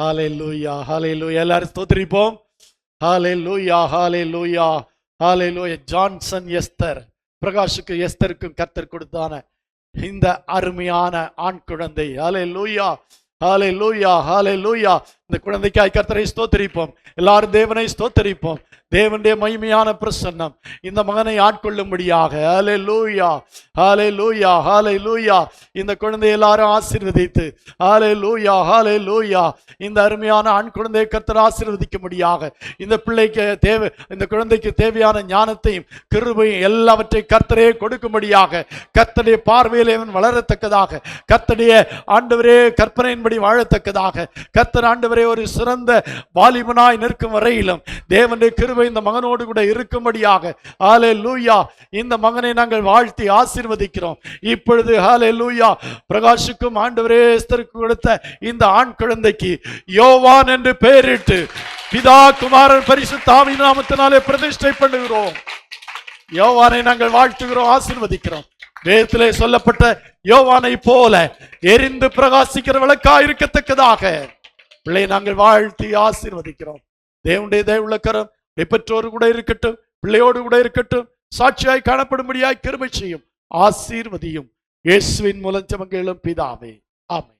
ஹாலே லூயா ஹாலே லூயா எல்லாரும் ஸ்தோத்திரிப்போம். ஹாலே லூயா ஹாலே லூயா ஹாலே லூயா ஜான்சன் எஸ்தர் பிரகாஷுக்கு எஸ்தருக்கும் கர்த்தர் கொடுத்தான இந்த அருமையான ஆண் குழந்தை. ஹாலே லூயா ஹாலே லூயா ஹாலே லூயா இந்த குழந்தைக்காய் கர்த்தரை ஸ்தோத்தரிப்போம். எல்லாரும் தேவனை ஸ்தோத்தரிப்போம். தேவனுடைய மகிமையான பிரசன்னம். இந்த மகனை ஆட்கொள்ளும்படியாக. ஹாலே லூயா ஹாலே லூயா ஹாலே லூயா இந்த குழந்தை எல்லாரும் ஆசீர்வதித்து. ஹாலே லூயா ஹாலே லூயா இந்த அருமையான ஆண் குழந்தையை கத்தர் ஆசீர்வதிக்கும்படியாக. இந்த பிள்ளைக்கு தேவை இந்த குழந்தைக்கு தேவையான ஞானத்தையும் கிருபையும் எல்லாவற்றையும் கர்த்தரே கொடுக்கும்படியாக. கர்த்தடைய பார்வையில் இவன் வளரத்தக்கதாக. கர்த்தடைய ஆண்டவரே கற்பனையின்படி வாழத்தக்கதாக. கர்த்தர் ஆண்டவரே ஒரு சிறந்த வாலிபனாய் நிற்கும் வரையிலும் தேவனுடைய கிருபை இந்த மகனோடு கூட இருக்கும்படியாக. ஹாலே லூயா இந்த மகனை நாங்கள் வாழ்த்தி ஆசீர்வதிக்கிறோம். இப்பொழுது ஹாலே லூயா பிரகாஷுக்கும் ஆண்டவரே கொடுத்த இந்த ஆண் குழந்தைக்கு யோவான் என்று பெயரிட்டு பிதா குமாரன் பரிசு தாமி நாமத்தினாலே பிரதிஷ்டை பண்ணுகிறோம். யோவானை நாங்கள் வாழ்த்துகிறோம் ஆசீர்வதிக்கிறோம். வேதத்திலே சொல்லப்பட்ட யோவானை போல எரிந்து பிரகாசிக்கிற விளக்கா இருக்கத்தக்கதாக. பிள்ளை நாங்கள் வாழ்த்தி ஆசீர்வதிக்கிறோம். தேவனுடைய தேவள்ள கரம் பெற்றோரு கூட இருக்கட்டும் பிள்ளையோடு கூட இருக்கட்டும் சாட்சியாய் காணப்படும்படியாய் கிருபை செய்யும் ஆசீர்வதியும். இயேசுவின் மூலம் ஜெபங்களும் பிதாவே. ஆமை